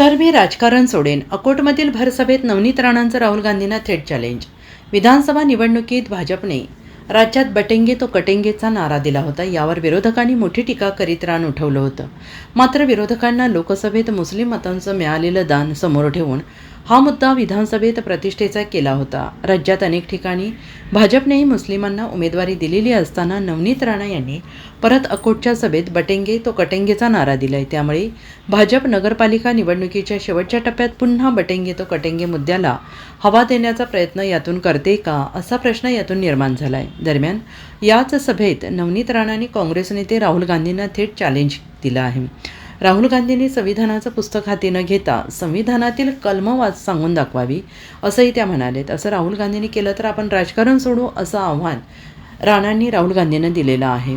तर मी राजकारण सोडेन. अकोटमधील भरसभेत नवनीत राणांचं राहुल गांधींना थेट चॅलेंज विधानसभा निवडणुकीत भाजपने राज्यात बटेंगे तो कटेंगेचा नारा दिला होता. यावर विरोधकांनी मोठी टीका करीत रान उठवलं होतं. मात्र विरोधकांना लोकसभेत मुस्लिम मतांचं मिळालेलं दान समोर ठेवून हा मुद्दा विधानसभेत प्रतिष्ठेचा केला होता. राज्यात अनेक ठिकाणी भाजपनेही मुस्लिमांना उमेदवारी दिलेली असताना नवनीत राणा यांनी परत अकोटच्या सभेत बटेंगे तो कटेंगेचा नारा दिलाय. त्यामुळे भाजप नगरपालिका निवडणुकीच्या शेवटच्या टप्प्यात पुन्हा बटेंगे तो कटेंगे मुद्द्याला हवा देण्याचा प्रयत्न यातून करते का असा प्रश्न यातून निर्माण झालाय. दरम्यान याच सभेत नवनीत राणांनी काँग्रेस नेते राहुल गांधींना थेट चॅलेंज दिलं आहे. राहुल गांधींनी संविधानाचं पुस्तक हाती न घेता संविधानातील कलम वाच सांगून दाखवावी असंही त्या म्हणालेत. असं राहुल गांधींनी केलं तर आपण राजकारण सोडू असं आव्हान राणांनी राहुल गांधींना दिलेलं आहे.